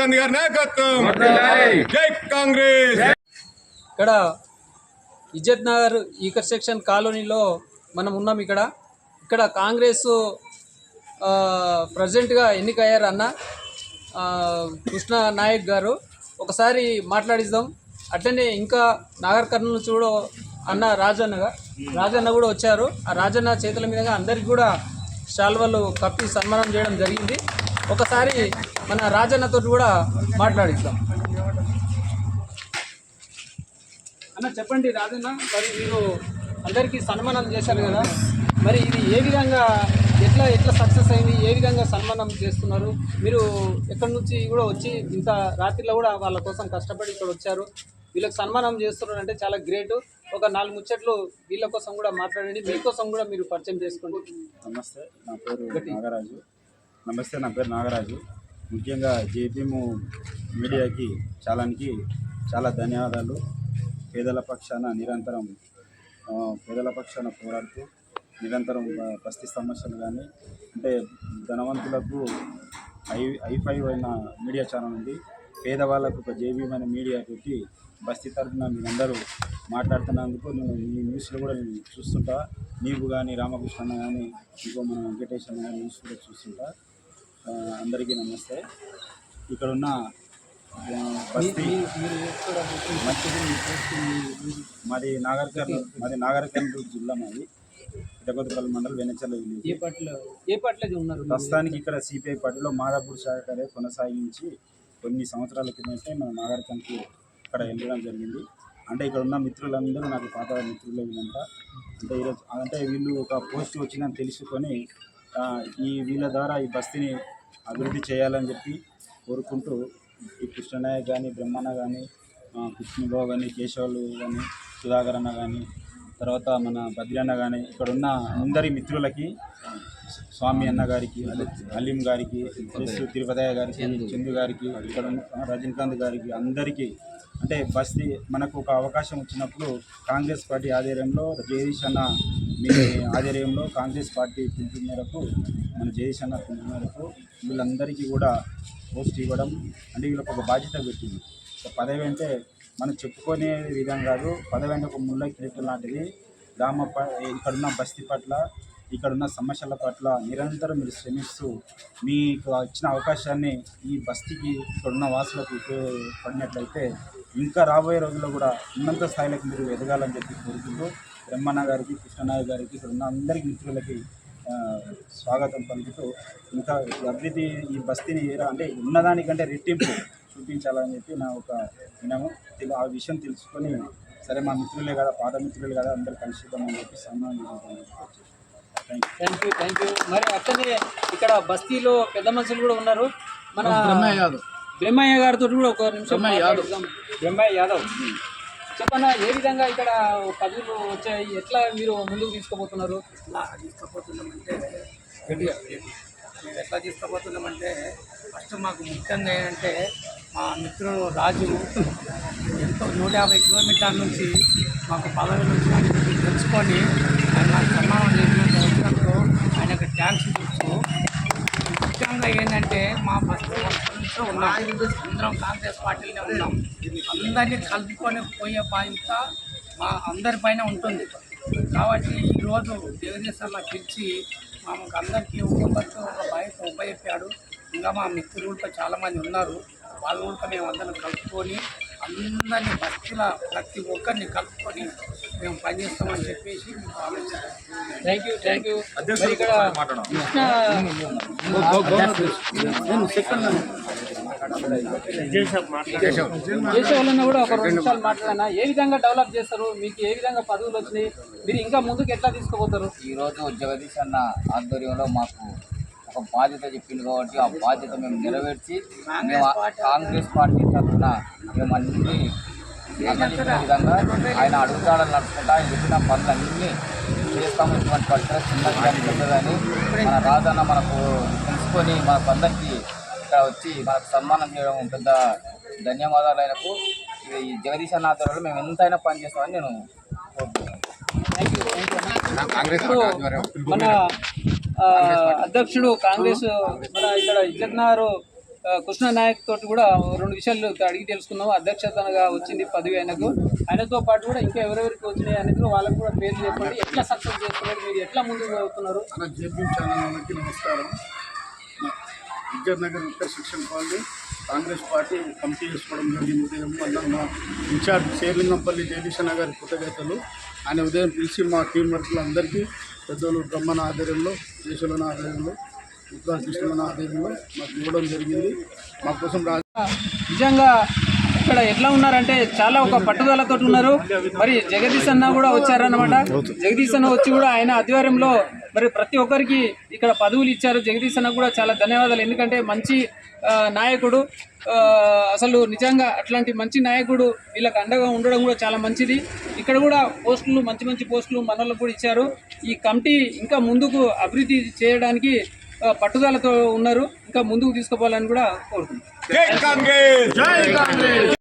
గాంధీ గారి నాయకత్వం. జై కాంగ్రెస్. ఇక్కడ ఇజ్జత్ నగర్ ఈకర్ సెక్షన్ కాలనీలో మనం ఉన్నాం ఇక్కడ. ఇక్కడ కాంగ్రెస్ ఆ, ప్రజెంట్గా ఎన్నికయ్యారు అన్న ఆ, కృష్ణ నాయక్ గారు. ఒకసారి మాట్లాడిద్దాం. అట్లనే ఇంకా నాగర్ కర్నూలు చూడ అన్న రాజన్న గా- రాజన్న కూడా వచ్చారు. ఆ రాజన్న చేతుల మీదుగా అందరికి కూడా శాల్వలు కప్పి సన్మానం చేయడం జరిగింది. ఒకసారి మన రాజన్నతో కూడా మాట్లాడిద్దాం. అన్న చెప్పండి రాజన్న. మరి మీరు అందరికీ సన్మానం చేశారు కదా. మరి ఇది ఏ విధంగా ఎట్లా ఎట్లా సక్సెస్ అయింది? ఏ విధంగా సన్మానం చేస్తున్నారు? మీరు ఎక్కడి నుంచి కూడా వచ్చి ఇంత రాత్రిలో కూడా వాళ్ళ కోసం కష్టపడి ఇక్కడ వచ్చారు. వీళ్ళకి సన్మానం చేస్తున్నారు అంటే చాలా గ్రేట్. ఒక నాలుగు ముచ్చట్లు వీళ్ళ కోసం కూడా మాట్లాడండి. మీకోసం కూడా మీరు పరిచయం చేసుకోండి. నమస్తే నా పేరు నాగరాజు. నమస్తే నా పేరు నాగరాజు. ముఖ్యంగా జేపీఎం మీడియాకి చాలానికి చాలా ధన్యవాదాలు. పేదల పక్షాన నిరంతరం పేదల పక్షాన పోరాడుతూ నిరంతరం బ- బస్తీ సమస్యలు కానీ అంటే ధనవంతులకు ఐ ఐఫై అయిన మీడియా ఛానల్ ఉంది. పేదవాళ్ళకు ఒక జేబీఎం అనే మీడియా పెట్టి బస్తీ తరఫున మీరందరూ మాట్లాడుతున్నందుకు నేను ఈ న్యూస్లో కూడా నేను చూస్తుంటా. నీవు కానీ రామకృష్ణ అన్న కానీ ఇంకో మన వెంకటేశ్వర అన్న కానీ న్యూస్ కూడా చూస్తుంటా. అందరికీ నమస్తే. ఇక్కడ ఉన్న మాది నాగర్ మాది నాగర్ కర్నూలు జిల్లా మాది. ఇటకొత్తపల్లి మండలం వెనచల్ల విలేజ్. మీరు? ప్రస్తుతానికి ఇక్కడ సిపిఐ పార్టీలో మాదాపూర్ శాఖరే కొనసాగించి కొన్ని సంవత్సరాల క్రితమే మన నాగరికంకి ఇక్కడ వెళ్ళడం జరిగింది. అంటే ఇక్కడ ఉన్న మిత్రులందరూ నాకు పాత మిత్రులు వీళ్ళంతా. అంటే ఈరోజు అంటే వీళ్ళు ఒక పోస్ట్ వచ్చిందని తెలుసుకొని ఈ వీళ్ళ ద్వారా ఈ బస్తీని అభివృద్ధి చేయాలని చెప్పి కోరుకుంటూ ఈ కృష్ణనాయక్ కానీ బ్రహ్మన్న కానీ కృష్ణబాబు కానీ కేశవులు కానీ సుధాకర్ అన్న కానీ తర్వాత మన బద్రి అన్న కానీ ఇక్కడ ఉన్న అందరి మిత్రులకి స్వామి అన్న గారికి అలీం గారికి ప్లస్ తిరుపతయ్య గారికి చందు గారికి ఇక్కడ ఉన్న రజనీకాంత్ గారికి అందరికీ అంటే బస్తీ మనకు ఒక అవకాశం వచ్చినప్పుడు కాంగ్రెస్ పార్టీ ఆధ్వర్యంలో జగదీష్ అన్న మీ ఆధ్వర్యంలో కాంగ్రెస్ పార్టీ పిలుపు మేరకు మన జగదీష్ అన్న పిలుపు మేరకు వీళ్ళందరికీ కూడా పోస్ట్ ఇవ్వడం అంటే వీళ్ళకి ఒక బాధ్యత పెట్టింది. పదవి అంటే మనం చెప్పుకునే విధం కాదు పదవి అంటే ఒక ముళ్ళ కిరీటం లాంటిది. గ్రామ ప- ఇక్కడున్న బస్తీ పట్ల ఇక్కడున్న సమస్యల పట్ల నిరంతరం మీరు శ్రమిస్తూ మీకు ఇచ్చిన అవకాశాన్ని ఈ బస్తీకి ఇక్కడున్న వాసులకు ఉపయోగపడినట్లయితే ఇంకా రాబోయే రోజుల్లో కూడా ఉన్నత స్థాయిలోకి మీరు ఎదగాలని చెప్పి కోరుకుంటూ బ్రహ్మణ గారికి కృష్ణనాయక్ గారికి ఇక్కడ ఉన్న అందరికి మిత్రులకి స్వాగతం పలుకుతూ ఇంకా అభివృద్ధి ఈ బస్తీని అంటే ఉన్నదానికంటే రెట్టింపు చూపించాలని చెప్పి నా ఒక వినము. తెలు- ఆ విషయం తెలుసుకొని సరే మా మిత్రులే కదా పాత మిత్రులే కదా అందరు కలిసిద్దామని చెప్పి సన్మానం థ్యాంక్ యూ థ్యాంక్ యూ మరి అట్లనే ఇక్కడ బస్తీలో పెద్ద మనుషులు కూడా ఉన్నారు. మన బ్రహ్మయ్య గారితో కూడా ఒక నిమిషం. బ్రహ్మయ్య యాదవ్. చెప్పన్నా ఏ విధంగా ఇక్కడ పదవులు వచ్చాయి? ఎట్లా మీరు ముందుకు తీసుకుపోతున్నారు? ఎట్లా తీసుకుపోతున్నామంటే మేము ఎట్లా తీసుకుపోతున్నామంటే ఫస్ట్ మాకు ముఖ్యంగా ఏంటంటే మా మిత్రుడు రాజు ఎంతో నూట యాభై కిలోమీటర్ల నుంచి మాకు పదవి నుంచి తెలుసుకొని ఆయన నాకు నుంచి ఉన్నాం అందరం కాంగ్రెస్ పార్టీలోనే ఉన్నాం. అందరినీ కలుపుకొని పోయే బాధ్యత మా అందరి పైన ఉంటుంది. కాబట్టి ఈరోజు జగదీశ్వర్లా పిలిచి మాకు అందరికీ ఒక్కొక్కరితో ఒక బాధ్యత ఉపయోగించాడు. ఇంకా మా మిత్రులతో చాలామంది ఉన్నారు. వాళ్ళు కూడా మేము అందరం కలుపుకొని అందరినీ భక్తుల ప్రతి ఒక్కరిని కలుపుకొని మేము పనిచేస్తామని చెప్పేసి థ్యాంక్ యూ థ్యాంక్ యూ ఇక్కడ కేశవులన్న కూడా ఒక రెండు నిమిషాలు మాట్లాడనా? ఏ విధంగా డెవలప్ చేస్తారు? మీకు ఏ విధంగా పదవులు వచ్చినాయి? మీరు ఇంకా ముందుకు ఎట్లా తీసుకుపోతారు? ఈరోజు జగదీష్ అన్న ఆధ్వర్యంలో మాకు ఒక బాధ్యత చెప్పింది కాబట్టి ఆ బాధ్యత మేము నెరవేర్చి మేము కాంగ్రెస్ పార్టీ తరఫున మేము అన్ని అన్న విధంగా ఆయన అడుగుతాడని నడుచుకుంటా ఆయన చెప్పిన పనులన్నీ చేస్తాము. ఇటువంటి చిన్నది కానీ పెద్దదని మన రాజన్న మనకు తెలుసుకొని మనకు అందరికీ ఇక్కడ వచ్చి మనకు సన్మానం చేయడం పెద్ద ధన్యవాదాలు ఆయనకు. ఈ జగదీష్ అన్న ఆధ్వర్యంలో మేము ఎంతైనా పని చేస్తామని నేను మన అధ్యక్షుడు కాంగ్రెస్ మన ఇక్కడ ఇజ్జత్నారు ఆ, కృష్ణ నాయక్ తోటి కూడా రెండు విషయాలు అడిగి తెలుసుకున్నాము. అధ్యక్షతగా వచ్చింది పదవి ఆయనకు. ఆయనతో పాటు కూడా ఇంకా ఎవరెవరికి వచ్చినాయి అనేది వాళ్ళకు కూడా పేర్లు చెప్పండి. ఎట్లా సక్సెస్ చేస్తున్నారు మీరు ఎట్లా ముందుకు వెళ్తున్నారు వాళ్ళకి నమస్కారం. విద్యార్ నగర్ శిక్షణ కాలనీ కాంగ్రెస్ పార్టీ కమిటీ చేసుకోవడం జరిగింది. ఉదయం వల్ల మా ఇన్ఛార్జ్ శేర్లింగంపల్లి జగదీశ నగర్ కృతజ్ఞతలు. ఆయన ఉదయం పిలిచి మా టీం వర్క్లు అందరికీ పెద్దలు బ్రహ్మణ ఆధ్వర్యంలో దేశంలోని ఆధ్వర్యంలో ఉత్తర కృష్ణుల ఆధ్వర్యంలో మాకు ఇవ్వడం జరిగింది మా కోసం నిజంగా ఇక్కడ ఎట్లా ఉన్నారంటే చాలా ఒక పట్టుదలతో ఉన్నారు. మరి జగదీశ్ అన్న కూడా వచ్చారన్నమాట. జగదీశ్ అన్న వచ్చి కూడా ఆయన ఆధ్వర్యంలో మరి ప్రతి ఒక్కరికి ఇక్కడ పదవులు ఇచ్చారు. జగదీశ్ అన్న కూడా చాలా ధన్యవాదాలు. ఎందుకంటే మంచి నాయకుడు అసలు నిజంగా అట్లాంటి మంచి నాయకుడు వీళ్ళకి అండగా ఉండడం కూడా చాలా మంచిది. ఇక్కడ కూడా పోస్టులు మంచి మంచి పోస్టులు మనలకు కూడా ఇచ్చారు. ఈ కమిటీ ఇంకా ముందుకు అభివృద్ధి చేయడానికి పట్టుదలతో ఉన్నారు. ఇంకా ముందుకు తీసుకుపోవాలని కూడా కోరుతున్నాను జై కాంగ్రెస్! జై కాంగ్రెస్!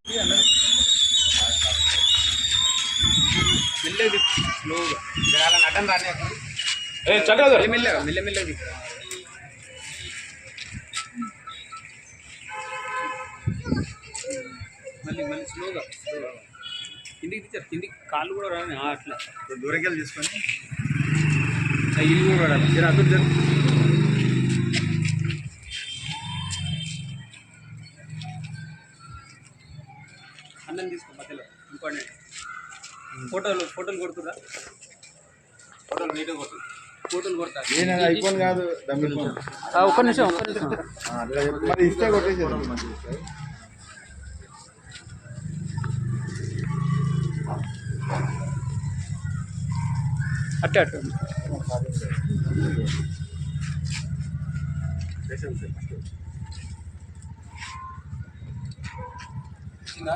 ఏ చంద్రబాబు మళ్ళీ మళ్ళీ స్లోగా స్లోగా. కిందికి తెచ్చారు కిందికి కాళ్ళు కూడా రాని అట్లా. దూరకెళ్ళి తీసుకొని. ఇల్లు కూడా రాలి జర అటు జర. ఇంకోటి ఫోటోలు ఫోటోలు కొడుతురా ఫోటోలు నీట్గా కొట్టు ఫోటోలు కొడతా? ఐఫోన్ కాదు ఒక్క నిమిషం ఒక్క నిమిషం. మరి ఇస్తే కొట్టేసారు అట్టే అట్టు. వచ్చిందా?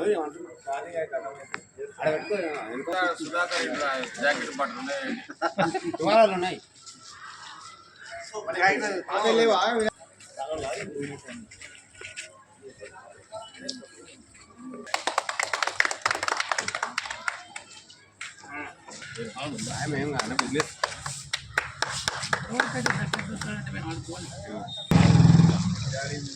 రా. ప్రెసిడెంట్కు సన్మానించడం జరుగుతుంది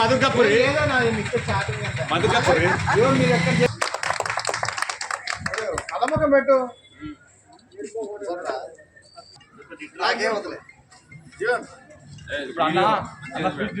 మధుకపురి. మధుకపురి. అలమ్మకం పెట్టు. నాకేం వదిలే జీవన్. ఇప్పుడు అన్న అన్న స్పీచ్